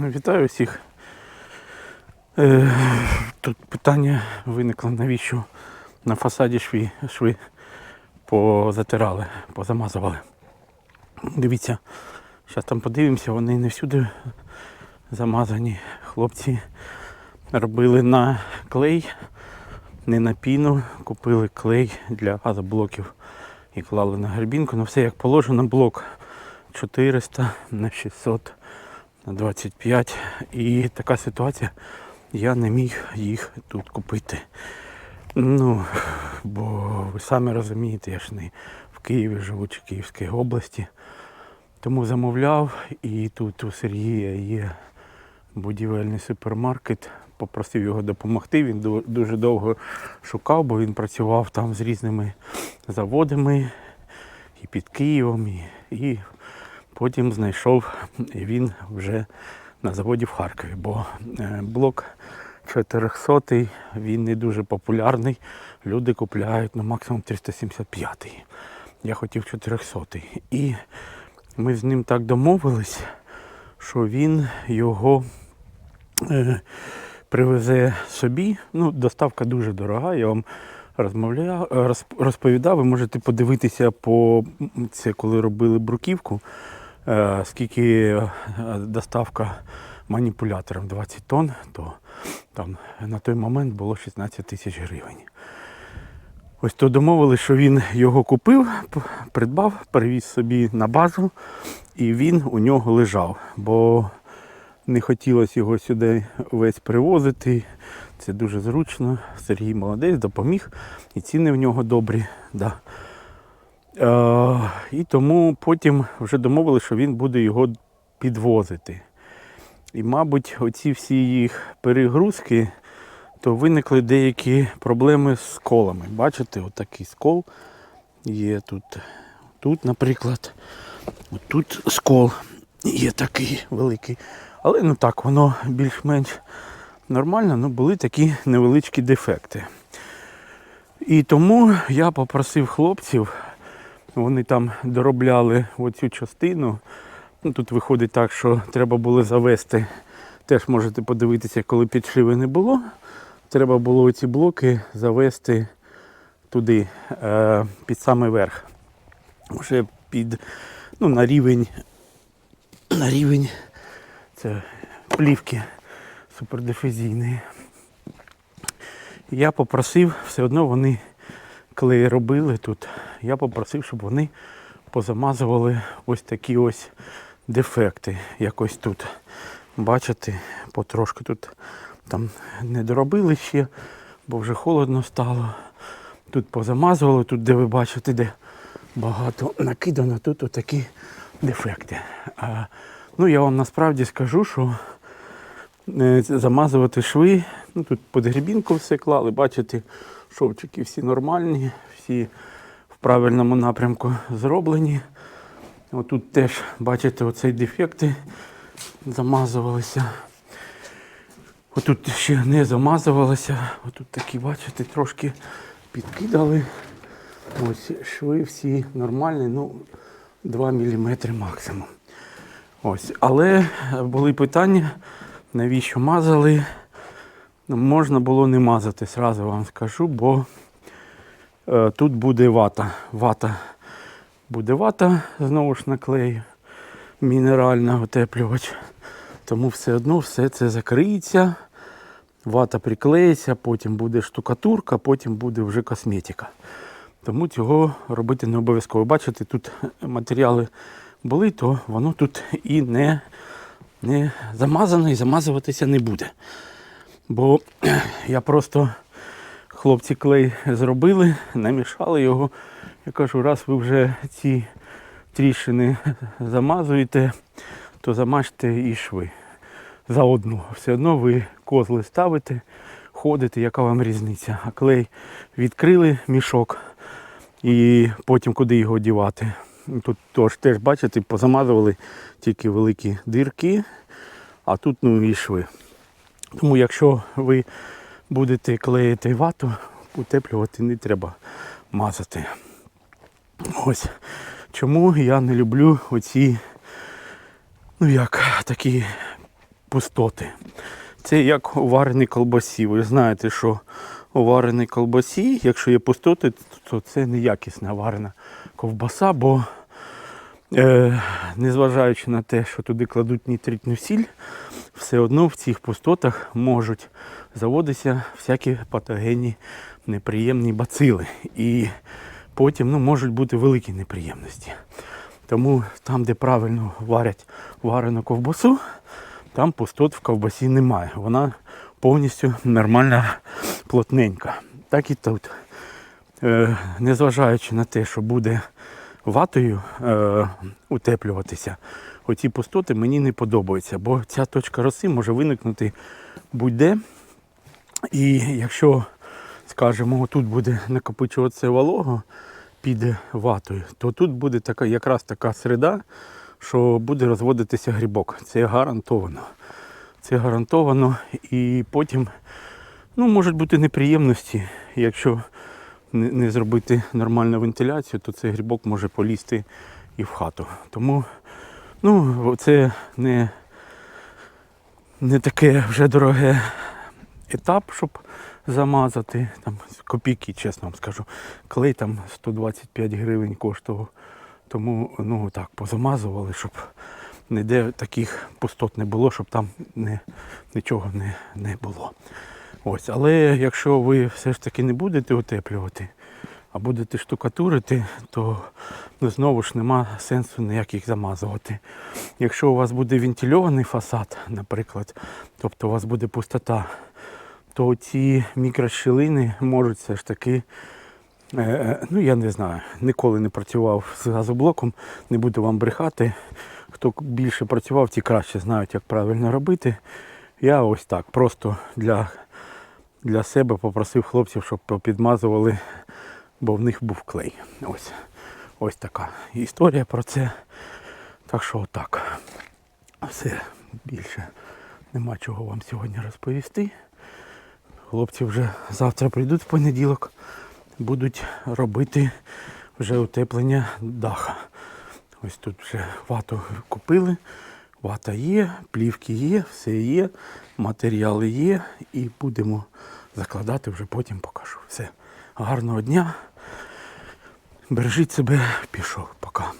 Вітаю всіх. Е, тут питання виникло, навіщо на фасаді шви, шви позатирали, позамазували. Дивіться, зараз там подивимося, вони не всюди замазані. Хлопці робили на клей, не на піну, купили клей для газоблоків і клали на гребінку. Ну все як положено, блок 400 на 600 на 25. І така ситуація, я не міг їх тут купити. Ну, бо ви самі розумієте, я ж не в Києві живу чи Київській області. Тому замовляв і тут у Сергія є будівельний супермаркет. Попросив його допомогти. Він дуже довго шукав, бо він працював там з різними заводами і під Києвом, і потім знайшов він вже на заводі в Харкові, бо е, блок 400 він не дуже популярний. Люди купляють ну, максимум 375 Я хотів 400 І ми з ним так домовились, що він його е, привезе собі. Ну, доставка дуже дорога, я вам розмовляв, розповідав. Ви можете подивитися по це, коли робили бруківку, скільки е, доставка маніпулятором 20 тонн, то там на той момент було 16 тисяч гривень. Ось то домовились, що він його купив, придбав, перевіз собі на базу, і він у нього лежав. Бо не хотілося його сюди весь привозити. Це дуже зручно. Сергій молодець, допоміг. І ціни в нього добрі. Да. Е, і тому потім вже домовилися, що він буде його підвозити. І, мабуть, оці всі їх перегрузки, то виникли деякі проблеми з колами. Бачите, отакий скол є тут. Тут, наприклад, тут скол є такий великий. Але ну так, воно більш-менш нормально, ну були такі невеличкі дефекти. І тому я попросив хлопців, вони там доробляли оцю частину. Ну, тут виходить так, що треба було завести. Теж можете подивитися, коли підшиви не було. Треба було ці блоки завести туди, е, під самий верх. Вже під, ну, на рівень, на рівень це плівки супердифузійної. Я попросив, все одно вони, коли робили тут, я попросив, щоб вони позамазували ось такі ось дефекти. Якось тут. Бачите, потрошки тут там не доробили ще, бо вже холодно стало. Тут позамазували, тут, де ви бачите, де багато накидано, тут отакі дефекти. А, ну, я вам насправді скажу, що е, замазувати шви. Ну, тут під грібінку все клали, бачите, шовчики всі нормальні, всі в правильному напрямку зроблені. Отут теж, бачите, оцей дефекти замазувалися. Отут ще не замазувалося. Отут такі, бачите, трошки підкидали. Ось шви всі нормальні, ну 2 мм максимум. Ось. Але були питання, навіщо мазали. Можна було не мазати, зразу вам скажу, бо е, тут буде вата. Вата буде вата, знову ж наклею, мінеральна утеплювач. Тому все одно все це закриється, вата приклеїться, потім буде штукатурка, потім буде вже косметика. Тому цього робити не обов'язково. Бачите, тут матеріали були, то воно тут і не, не замазано, і замазуватися не буде. Бо я просто хлопці клей зробили, намішали його. Я кажу, раз ви вже ці тріщини замазуєте, то замажте і шви заодно. Все одно ви козли ставите, ходите, яка вам різниця. А клей відкрили мішок і потім куди його дівати. Тут тож, теж, бачите, позамазували тільки великі дирки, а тут ну і шви. Тому якщо ви будете клеїти вату, утеплювати не треба мазати. Ось чому я не люблю оці, ну як, такі пустоти. Це як у вареній колбасі. Ви знаєте, що у вареній колбасі, якщо є пустоти, то це неякісна варена ковбаса, бо е, незважаючи на те, що туди кладуть нітритну сіль, все одно в цих пустотах можуть заводитися всякі патогенні неприємні бацили. І потім ну, можуть бути великі неприємності. Тому там, де правильно варять варену ковбасу, там пустот в ковбасі немає. Вона повністю нормальна, плотненька. Так і тут. Е, незважаючи на те, що буде ватою е, утеплюватися, оці пустоти мені не подобаються, бо ця точка роси може виникнути будь-де. І якщо, скажімо, тут буде накопичуватися волого під ватою, то тут буде така, якраз така середа, що буде розводитися грибок. Це гарантовано. Це гарантовано. І потім ну, можуть бути неприємності. Якщо не зробити нормальну вентиляцію, то цей грибок може полізти і в хату. Тому ну, це не, не таке вже дороге етап, щоб замазати. Там копійки, чесно вам скажу. Клей там 125 гривень коштував. Тому ну так, позамазували, щоб ніде таких пустот не було, щоб там не, нічого не, не було. Ось, але якщо ви все ж таки не будете утеплювати, а будете штукатурити, то ну, знову ж нема сенсу ніяких замазувати. Якщо у вас буде вентильований фасад, наприклад, тобто у вас буде пустота, то ці мікрощілини можуть все ж таки, е, е, ну я не знаю, ніколи не працював з газоблоком, не буду вам брехати. Хто більше працював, ті краще знають, як правильно робити. Я ось так, просто для, для себе попросив хлопців, щоб підмазували, бо в них був клей. Ось, ось така історія про це. Так що отак. Все більше нема чого вам сьогодні розповісти. Хлопці вже завтра прийдуть в понеділок, будуть робити вже утеплення даха. Ось тут вже вату купили, вата є, плівки є, все є, матеріали є і будемо закладати вже потім покажу. Все. Гарного дня. Бережіть себе, пішов. Пока.